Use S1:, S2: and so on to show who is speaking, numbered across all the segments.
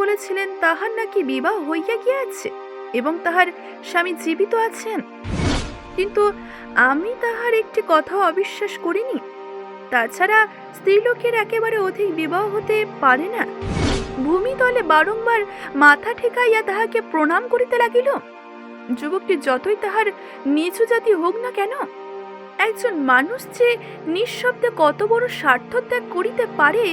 S1: বলেছিলেন, তাহার নাকি বিবাহ হইয়া গিয়াছে এবং তাহার স্বামী জীবিত আছেন। কিন্তু আমি তাহার একটি কথাও অবিশ্বাস করিনি। তাছাড়া স্ত্রীলোকের একেবারে অধিক বিবাহ হতে পারে না। ভূমিতলে বারংবার মাথা ঠেকাইয়া তাহাকে প্রণাম করিতে লাগিল। যুবকটি যতই তাহার নিচু জাতি হোক না কেন, একজন মানুষ যে নিঃশব্দে কত বড় স্বার্থ ত্যাগ করিতে পারে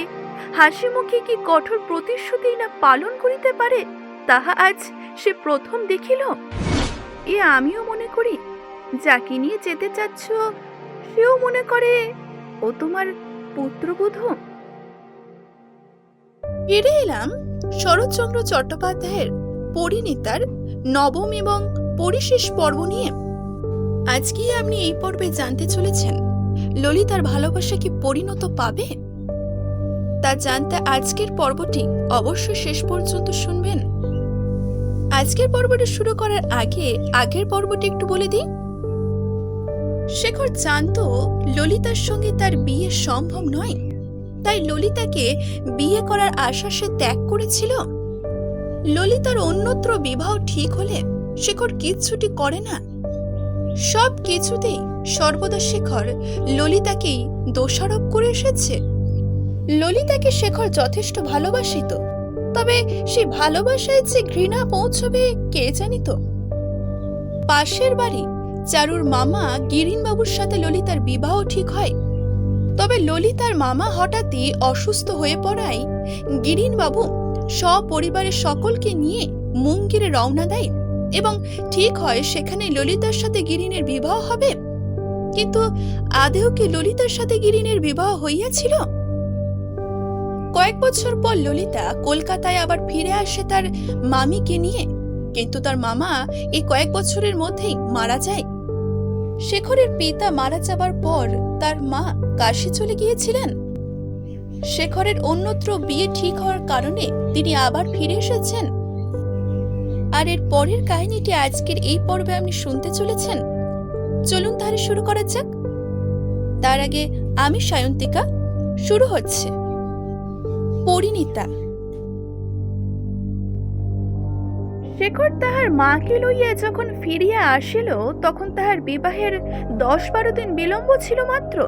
S1: হাসি মুখে কি কঠোর প্রতিশ্রুতি না পালন করিতে পারে? তাহা আজ সে প্রথম দেখিল। এ আমিও মনে করি, যাকে নিয়ে যেতে চাচ্ছ, সেও মনে করে, ও তোমার পুত্রবধূ। ফিরে এলাম শরৎচন্দ্র চট্টোপাধ্যায়ের পরিণীতার নবম এবং পরিশেষ পর্ব নিয়ে। আজকে আপনি এই পর্বে জানতে চলেছেন, ললিতার ভালোবাসা কি পরিণত পাবে? তা জানতে আজকের পর্বটি অবশ্যই শেষ পর্যন্ত শুনবেন। আজকের পর্বটি শুরু করার আগে আগের পর্বটি একটু বলে দিই। শেখর জানতো ললিতার সঙ্গে তার বিয়ে সম্ভব নয়। তাই ললিতাকে বিয়ে করার আশা সে ত্যাগ করেছিল। ললিতার অন্যত্র বিবাহ ঠিক হলে শেখর কিচ্ছুটি করে না। সব কিছুতেই সর্বদা শেখর ললিতাকেই দোষারোপ করে এসেছে। ললিতাকে শেখর যথেষ্ট ভালোবাসিত তবে সে ভালোবাসায় যে ঘৃণা পৌঁছবে, কে জানিত পাশের বাড়ি চারুর মামা গিরিনবাবুর সাথে ললিতার বিবাহ ঠিক হয়। তবে ললিতার মামা হঠাৎই অসুস্থ হয়ে পড়ায় গিরিনবাবু সপরিবারের সকলকে নিয়ে মুঙ্গিরে রওনা দেয় এবং ঠিক হয় সেখানে ললিতার সাথে গিরিনের বিবাহ হবে। কিন্তু আদেও কি ললিতার সাথে গিরিনের বিবাহ হইয়াছিল? কয়েক বছর পর ললিতা কলকাতায় আবার ফিরে আসে তার মামিকে নিয়ে। কিন্তু তার মামা এই কয়েক বছরের মধ্যেই মারা যায়। শেখরের পিতা মারা যাবার পর তার মা কাশি চলে গিয়েছিলেন। শেখরের অন্যত্র বিয়ে ঠিক হওয়ার কারণে তিনি আবার ফিরে এসেছেন। আর এর পরের কাহিনীটি আজকের এই পর্বে আপনি শুনতে চলেছেন। চলুন তাহলে শুরু করা যাক। তার আগে আমি সায়ন্তিকা, শুরু হচ্ছে। পরিণীতা। শেখর তাহার মাকে লইয়া যখন ফিরিয়া আসিল, তখন তাহার বিবাহের দশ বারো দিন বিলম্ব ছিল মাত্র।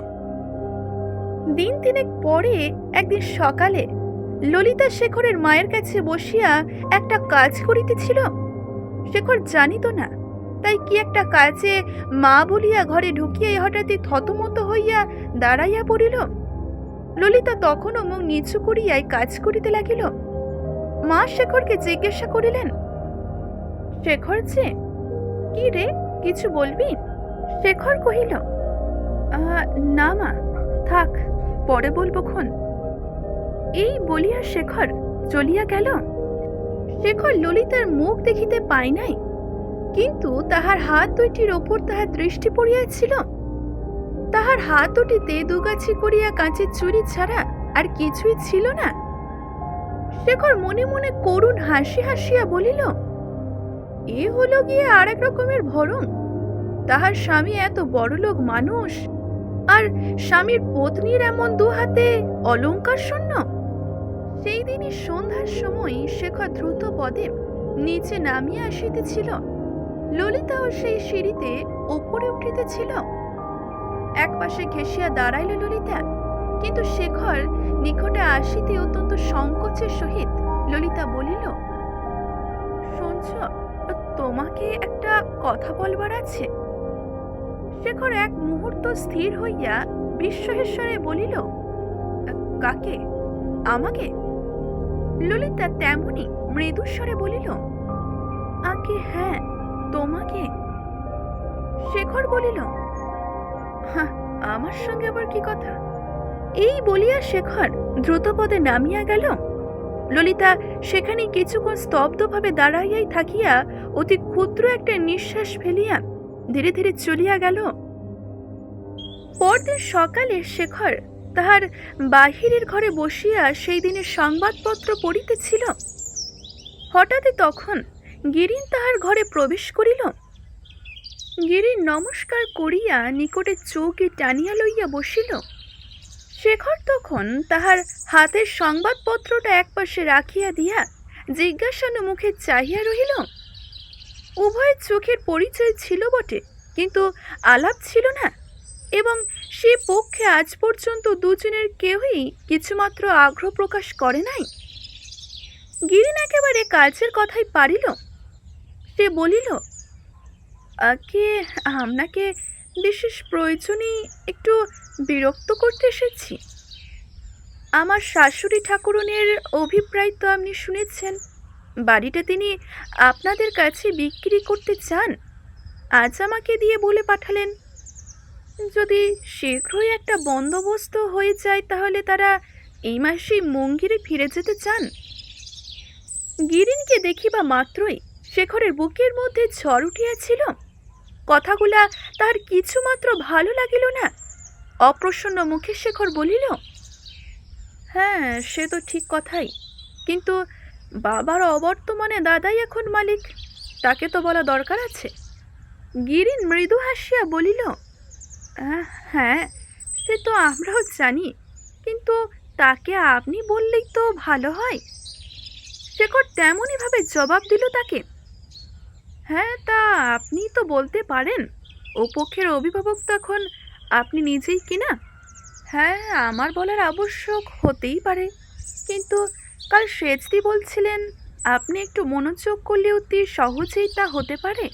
S1: দিন তিনেক পরে একদিন সকালে ললিতা শেখরের মায়ের কাছে বসিয়া একটা কাজ করিতেছিল। শেখর জানিত না, তাই কি একটা কাজে মা বলিয়া ঘরে ঢুকিয়াই হঠাৎই থতমত হইয়া দাঁড়াইয়া পড়িল? ললিতা তখনও মুখ নিচু করিয়াই কাজ করিতে লাগিল। মা শেখরকে জিজ্ঞাসা করিলেন, শেখর যে, কি রে, কিছু বলবি? শেখর কহিল না মা, থাক, পরে বলব খন এই বলিয়া শেখর চলিয়া গেল। শেখর ললিতার মুখ দেখিতে পায় নাই, কিন্তু তাহার হাত দুইটির ওপর তাহার দৃষ্টি পড়িয়াছিল। তাহার হাত দুটিতে দুগাছি করিয়া কাঁচের চুরি ছাড়া আর কিছুই ছিল না। শেখর মনে মনে করুণ হাসি হাসিয়া বলিল, এ হলো গিয়ে আর এক রকমের ভরম তাহার স্বামী এত বড়লোক মানুষ, আর স্বামীর পত্নীর এমন দু হাতে অলঙ্কার শূন্য। সেই দিনই সন্ধ্যার সময় শেখর দ্রুত পদে নিচে নামিয়া আসিতেছিল। ললিতাও সেই সিঁড়িতে ওপরে উঠিতেছিল। এক পাশে ঘেঁষিয়া দাঁড়াইল ললিতা। কিন্তু শেখর নিকটে আসিতে অত্যন্ত সংকোচের সহিত ললিতা বলিল শুনছ তোমাকে একটা কথা বলবার আছে? শেখর এক মুহূর্ত স্থির হইয়া বিস্ময়েশ্বরে বলিল কাকে? আমাকে? ললিতা তেমনি মৃদুস্বরে বলিল আগে হ্যাঁ তোমাকে। শেখর বলিল "হাহ, আমার সঙ্গে আবার কি কথা? এই বলিয়া শেখর দ্রুতপদে নামিয়া গেল। ললিতা সেখানে কিছুক্ষণ স্তব্ধভাবে দাঁড়াইয়াই থাকিয়া অতি ক্ষুদ্র একটা নিঃশ্বাস ফেলিয়া ধীরে ধীরে চলিয়া গেল। পরদিন সকালে শেখর তাহার বাহিরের ঘরে বসিয়া সেই দিনের সংবাদপত্র পড়িতেছিল। হঠাৎ তখন গিরিন তাহার ঘরে প্রবেশ করিল। গিরিন নমস্কার করিয়া নিকটে চৌকি টানিয়া লইয়া বসিল। শেখর তখন তাহার হাতের সংবাদপত্রটা একপাশে রাখিয়া দিয়া জিজ্ঞাসানু মুখে চাহিয়া রহিল উভয়ের চোখের পরিচয় ছিল বটে, কিন্তু আলাপ ছিল না, এবং সে পক্ষে আজ পর্যন্ত দুজনের কেউই কিছুমাত্র আগ্রহ প্রকাশ করে নাই? গিরিন একেবারে কাজের কথাই পারিল। সে বলিল আগে আপনাকে বিশেষ প্রয়োজনেই একটু বিরক্ত করতে এসেছি? আমার শাশুড়ি ঠাকুরনের অভিপ্রায় তো আপনি শুনেছেন। বাড়িটা তিনি আপনাদের কাছে বিক্রি করতে চান, আজ আমাকে দিয়ে বলে পাঠালেন। যদি শীঘ্রই একটা বন্দোবস্ত হয়ে যায়, তাহলে তারা এই মাসেই মঙ্গিরে ফিরে যেতে চান। গিরিনকে দেখিবা মাত্রই শেখরের বুকের মধ্যে ঝড় উঠিয়াছিল। কথাগুলা তার কিছুমাত্র ভালো লাগিল না। অপ্রসন্ন মুখে শেখর বলিল হ্যাঁ সে তো ঠিক কথাই। কিন্তু বাবার অবর্তমানে দাদাই এখন মালিক তাকে তো বলা দরকার আছে। গিরিন মৃদু হাসিয়া বলিল "আহ, হ্যাঁ সে তো আমরাও জানি কিন্তু তাকে আপনি বললেই তো ভালো হয়। শেখর তেমনইভাবে জবাব দিল তাকে। হ্যাঁ তা আপনি তো বলতে পারেন। ও পক্ষের অভিভাবক তখন আপনি নিজেই কিনা হ্যাঁ আমার বলার আবশ্যক হতেই পারে। কিন্তু কাল সেচদি বলছিলেন, আপনি একটু মনোযোগ করলে অতি সহজেই তা হতে পারে।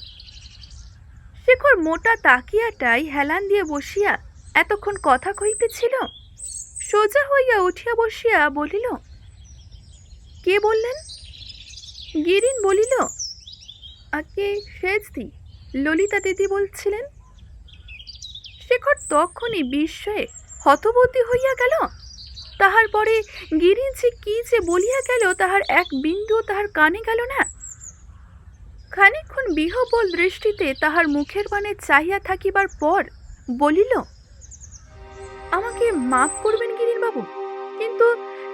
S1: শেখর মোটা তাকিয়াটাই হেলান দিয়ে বসিয়া এতক্ষণ কথা কহিতেছিল। সোজা হইয়া উঠিয়া বসিয়া বলিল, কে বললেন? গিরিন বলিল আগে সেচদি ললিতা দিদি বলছিলেন। শেখর তখনই বিস্ময়ে হতবতী হইয়া গেল। তাহার পরে গিরিন যে কি যে বলিয়া গেল, তাহার এক বিন্দু তাহার কানে গেল না। খানিকক্ষণ বিহবল দৃষ্টিতে তাহার মুখের পানে চাহিয়া থাকিবার পর বলিল, আমাকে মাফ করবেন গিরিন বাবু কিন্তু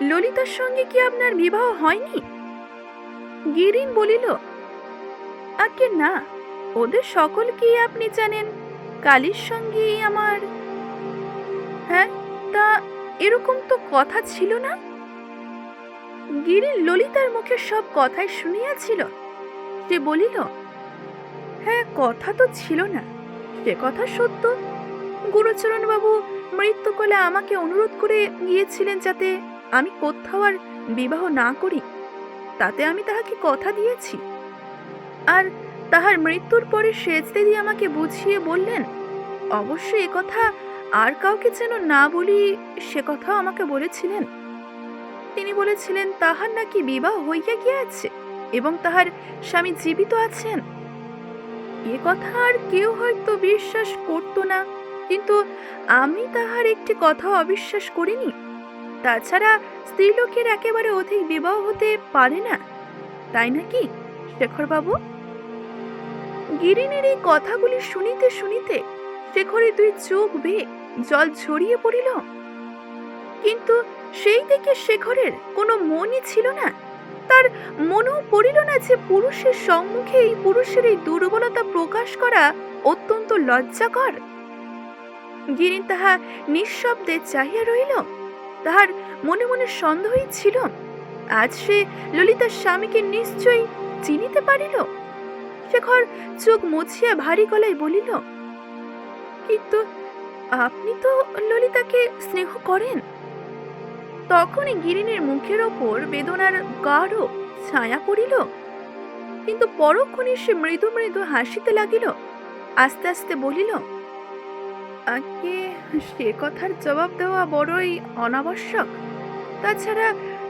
S1: ললিতার সঙ্গে কি আপনার বিবাহ হয়নি? গিরিন বলিল আগে না, ওদের সকলকেই আপনি জানেন। কালীর সঙ্গেই আমার। হ্যাঁ তা এরকম তো কথা ছিল না? গিরিন ললিতার মুখে সব কথাই শুনিয়াছিল। সে বলিল হ্যাঁ কথা তো ছিল না। সে কথা সত্য। গুরুচরণ বাবু মৃত্যুকালে আমাকে অনুরোধ করে গিয়েছিলেন যাতে আমি কোথাও আর বিবাহ না করি। তাতে আমি তাহাকে কথা দিয়েছি। আর তাহার মৃত্যুর পরে সেচদিদি আমাকে বুঝিয়ে বললেন, অবশ্য এ কথা আর কাউকে যেন না বলি সে কথাও আমাকে বলেছিলেন। তিনি বলেছিলেন, তাহার নাকি বিবাহ হইয়া গিয়াছে এবং তাহার স্বামী জীবিত আছেন। এ কথা আর কেউ হয়তো বিশ্বাস করত না, কিন্তু আমি তাহার একটি কথা অবিশ্বাস করিনি। তাছাড়া স্ত্রীলোকের একেবারে অধিক বিবাহ হতে পারে না, তাই নাকি, শেখরবাবু? গিরিনের এই কথাগুলি শুনিতে শুনিতে শেখরের দুই চোখ বেয়ে জল ছড়িয়ে পড়িল। কিন্তু সেই দিকে শেখরের কোনো মনই ছিল না। তার মনেও পড়িল না যে পুরুষের সম্মুখে এই পুরুষের এই দুর্বলতা প্রকাশ করা অত্যন্ত লজ্জাকর। গিরিন তাহা নিঃশব্দে চাহিয়া রইল তাহার মনে মনে সন্দেহই ছিল। আজ সে ললিতার স্বামীকে নিশ্চয়ই চিনিতে পারিল। শেখর চোখ মুছিয়া ভারী গলায় বলিল, কিন্তু আপনি তো ললিতাকে স্নেহ করেন? তখনই গিরিনের মুখের ওপর বেদনার গাঢ় ছায়া পড়িল, কিন্তু পরক্ষণে সে মৃদু মৃদু হাসিতে লাগিল, আস্তে আস্তে বলিল আগে সে কথার জবাব দেওয়া বড়ই অনাবশ্যক। তাছাড়া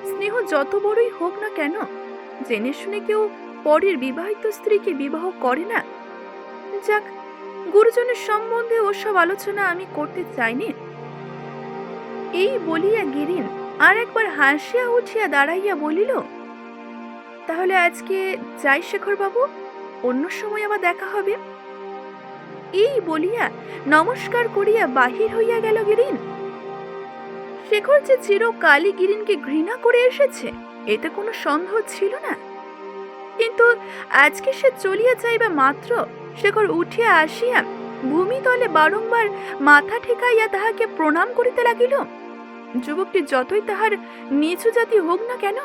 S1: স্নেহ যত বড়ই হোক না কেন, জেনে শুনে কেউ পরের বিবাহিত স্ত্রীকে বিবাহ করে না। যাক, গুরুজনের সম্বন্ধে ওসব আলোচনা আমি করতে চাইনি। এই বলিয়া গিরিন আর একবার হাসিয়া উঠিয়া দাঁড়াইয়া বলিল, তাহলে আজকে যাই শেখর বাবু অন্য সময় আবার দেখা হবে? এই বলিয়া নমস্কার করিয়া বাহির হইয়া গেল গিরিন। শেখর যে চিরকালই গিরিনকে ঘৃণা করে এসেছে, এতে কোনো সন্দেহ ছিল না। কিন্তু আজকে সে চলিয়া যাইবা মাত্র। শেখর উঠিয়া আসিয়া ভূমিতলে বারংবার মাথা ঠেকাইয়া তাহাকে প্রণাম করিতে লাগিল। যুবকটি যতই তাহার নিচু জাতি হোক না কেন,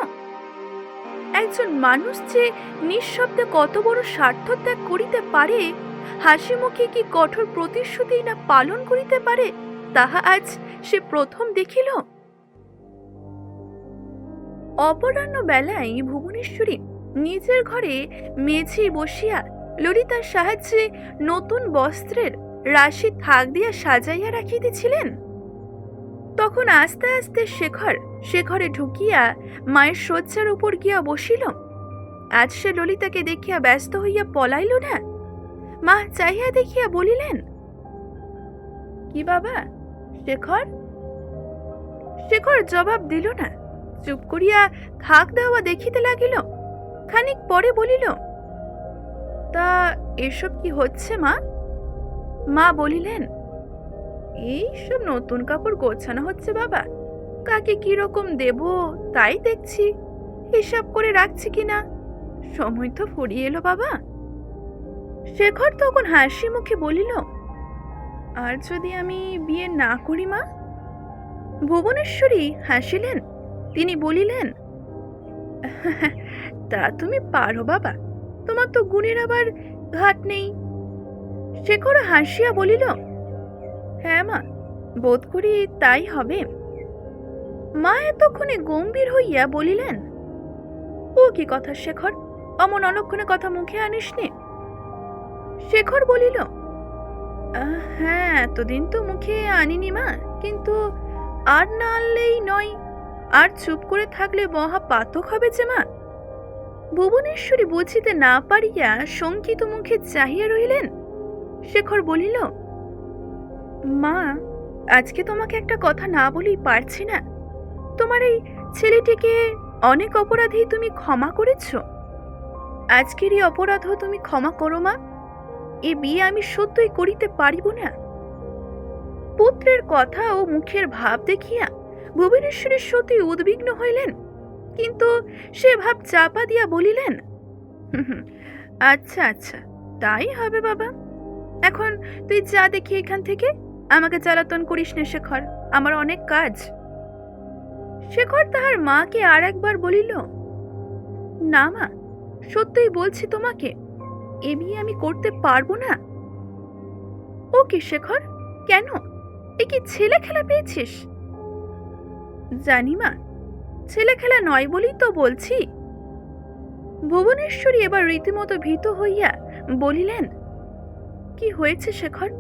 S1: একজন মানুষ যে নিঃশব্দে কত বড় স্বার্থ ত্যাগ করিতে পারে হাসি মুখে কি কঠোর প্রতিশ্রুতি না পালন করিতে পারে, তাহা আজ সে প্রথম দেখিল। অপরাহ্ন বেলায় ভুবনেশ্বরী নিজের ঘরে মেঝে বসিয়া ললিতার সাহায্যে নতুন বস্ত্রের রাশি থাক দিয়া সাজাইয়া রাখিতেছিলেন। তখন আস্তে আস্তে শেখর শেখরে ঢুকিয়া মায়ের শয্যার উপর গিয়া বসিল। আজ সে ললিতাকে দেখিয়া ব্যস্ত হইয়া পলাইল না। মা চাহিয়া দেখিয়া বলিলেন, কি বাবা, শেখর? শেখর জবাব দিল না। চুপ করিয়া থাক দেওয়া দেখিতে লাগিল। খানিক পরে বলিল, তা এসব কি হচ্ছে, মা? মা বলিলেন, এই সব নতুন কাপড় গোছানো হচ্ছে, বাবা। কাকে কি রকম দেব তাই দেখছি। হিসাব করে রাখছি কিনা সময় তো ফুরিয়ে এলো, বাবা। শেখর তখন হাসি মুখে বলিল, আর যদি আমি বিয়ে না করি, মা? ভুবনেশ্বরী হাসিলেন, তিনি বলিলেন তা তুমি পারো, বাবা। তোমার তো গুণের আবার ঘাট নেই। শেখর হাসিয়া বলিল হ্যাঁ মা, বোধ করি তাই হবে। মা এতক্ষণে গম্ভীর হইয়া বলিলেন, ও কি কথা শেখর? অমন অলক্ষণে কথা মুখে আনিস নে শেখর বলিল হ্যাঁ এতদিন তো মুখে আনিনি মা, কিন্তু আর না আনলেই নয়। আর চুপ করে থাকলে মহা পাতক হবে যে মা। ভুবনেশ্বরী বুঝিতে না পারিয়া শঙ্কিত মুখে চাহিয়া রইলেন শেখর বলিল, মা, আজকে তোমাকে একটা কথা না বলেই পারছি না। তোমার এই ছেলেটিকে অনেক অপরাধী তুমি ক্ষমা করেছ। আজকের এই অপরাধও তুমি ক্ষমা করো, মা। এ বিয়ে আমি সত্যই করিতে পারিব না। পুত্রের কথা ও মুখের ভাব দেখিয়া ভুবনেশ্বরী সত্যি উদ্বিগ্ন হইলেন। কিন্তু সে ভাব চাপা দিয়া বলিলেন "হুম হুম, আচ্ছা আচ্ছা তাই হবে বাবা। এখন তুই যা দেখি এখান থেকে আমাকে জ্বালাতন করিস না শেখর আমার অনেক কাজ। শেখর তাহার মাকে আর একবার বলিল না মা সত্যই বলছি তোমাকে এ বিয়ে আমি করতে পারব না। ও কি শেখর কেন? এ কি ছেলে খেলা পেয়েছিস? জানি মা ছেলে খেলা নয় বলেই তো বলছি। ভুবনেশ্বরী এবার রীতিমতো ভীত হইয়া বলিলেন কি হয়েছে শেখর?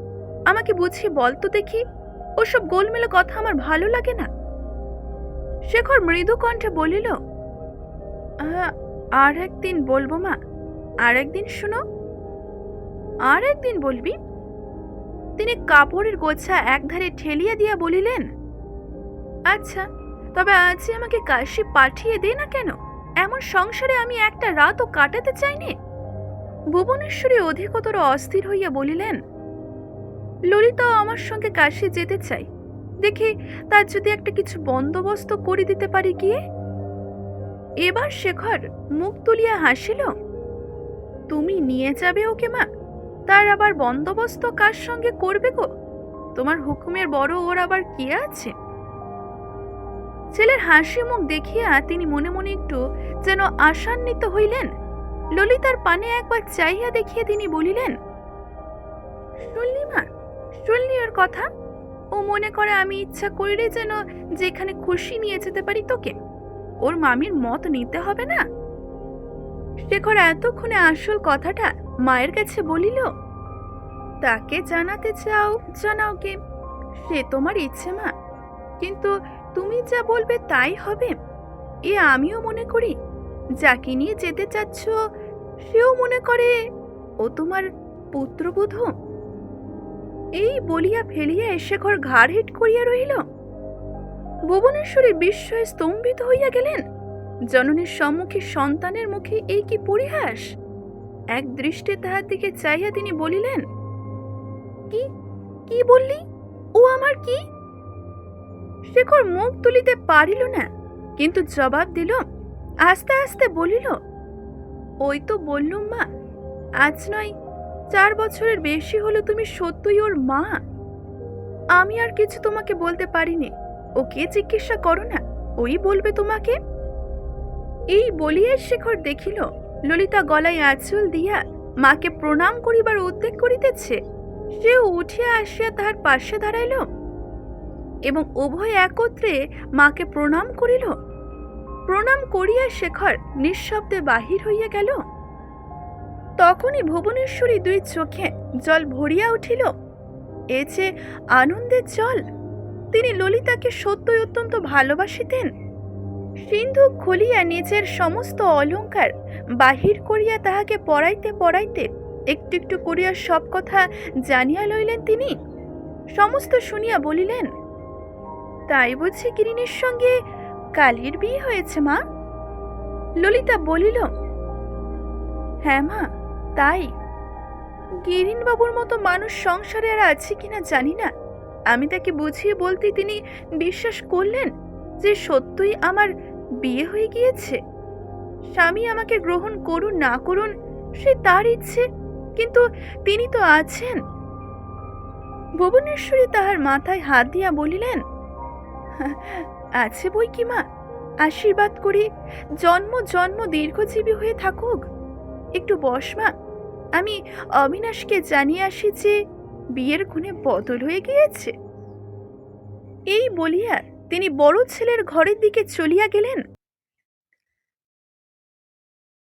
S1: আমাকে বুঝিয়ে বল তো দেখি। ওসব গোলমেলে কথা আমার ভালো লাগে না। শেখর মৃদু কণ্ঠে বলিল "আহ, আর একদিন বলব মা আর একদিন শুনো। আর একদিন বলবি? তিনি কাপড়ের গোছা একধারে ঠেলিয়া দিয়া বলিলেন আচ্ছা তবে আজই আমাকে কাশি পাঠিয়ে দে না কেন? এমন সংসারে আমি একটা রাতও কাটাতে চাইনি। ভুবনেশ্বরী অধিকতর অস্থির হইয়া বলিলেন, ললিতা আমার সঙ্গে কাশি যেতে চাই। দেখি তার যদি একটা কিছু বন্দোবস্ত করে দিতে পারি গিয়ে। এবার শেখর মুখ তুলিয়া হাসিল, তুমি নিয়ে যাবে ওকে মা, তার আবার বন্দোবস্ত কার সঙ্গে করবে গো? তোমার হুকুমের বড় ওর আবার কি আছে? ছেলের হাসি মুখ দেখিয়া তিনি মনে মনে একটু যেন আশান্বিত হইলেন। ললিতার পানে একবার চাইয়া দেখিয়া তিনি বলিলেন, শুনলি মা, শুনলি ওর কথা? ও মনে করে আমি ইচ্ছা করিলে যেন যেখানে খুশি নিয়ে যেতে পারি তোকে। ওর মামির মত নিতে হবে না? শেখর এতক্ষণে আসল কথাটা মায়ের কাছে বলিল, তাকে জানাতে চাও, জানাও কে? সে তোমার ইচ্ছে মা। কিন্তু তুমি যা বলবে তাই হবে। এ আমিও মনে করি, যাকে নিয়ে যেতে চাচ্ছ, সেও মনে করে, ও তোমার পুত্রবধূ। এই বলিয়া ফেলিয়া এসে ঘর ঘাড় হিট করিয়া রহিল। ভুবনেশ্বরী বিস্ময়ে স্তম্ভিত হইয়া গেলেন। জননীর সম্মুখে সন্তানের মুখে এই কি পরিহাস? এক দৃষ্টে তাহার দিকে চাইয়া তিনি বলিলেন, কি কি বললি? ও আমার কি? শেখর মুখ তুলিতে পারিল না, কিন্তু জবাব দিল, আস্তে আস্তে বলিল, ওই তো বললুম মা, আজ নয়, চার বছরের বেশি হলো তুমি সত্যই ওর মা। আমি আর কিছু তোমাকে বলতে পারিনি ওকে জিজ্ঞাসা করো না, ওই বলবে তোমাকে? এই বলিয়া শেখর দেখিল, ললিতা গলায় আঁচল দিয়া মাকে প্রণাম করিবার উদ্যোগ করিতেছে। সেও উঠিয়া আসিয়া তাহার পাশে দাঁড়াইল এবং উভয় একত্রে মাকে প্রণাম করিল। প্রণাম করিয়া শেখর নিঃশব্দে বাহির হইয়া গেল। তখনই ভুবনেশ্বরী দুই চোখে জল ভরিয়া উঠিল। এ যে আনন্দের জল! তিনি ললিতাকে সত্যই অত্যন্ত ভালোবাসিতেন। সিন্ধু খুলিয়া নিজের সমস্ত অলংকার বাহির করিয়া তাহাকে পড়াইতে পড়াইতে একটু একটু করিয়া সব কথা জানিয়া লইলেন তিনি। সমস্ত শুনিয়া বলিলেন তাই বুঝি গিরিনীর সঙ্গে কালীর বিয়ে হয়েছে, মা? ললিতা বলিল হ্যাঁ মা, তাই। গিরিনবাবুর মতো মানুষ সংসারে আর আছে কিনা জানি না। আমি তাকে বুঝিয়ে বলতে তিনি বিশ্বাস করলেন যে সত্যই আমার বিয়ে হয়ে গিয়েছে। স্বামী আমাকে গ্রহণ করুন, না করুন, সে তার ইচ্ছে, কিন্তু তিনি তো আছেন। ভুবনেশ্বরী তাহার মাথায় হাত দিয়া বলিলেন আছে বই কি মা? আশীর্বাদ করি জন্ম জন্ম দীর্ঘজীবী হয়ে থাকুক। একটু বস মা। আমি অবিনাশকে জানিয়ে আসি যে বিয়ের খুনে বদল হয়ে গিয়েছে। এই বলিয়া তিনি বড় ছেলের ঘরের দিকে চলিয়া গেলেন।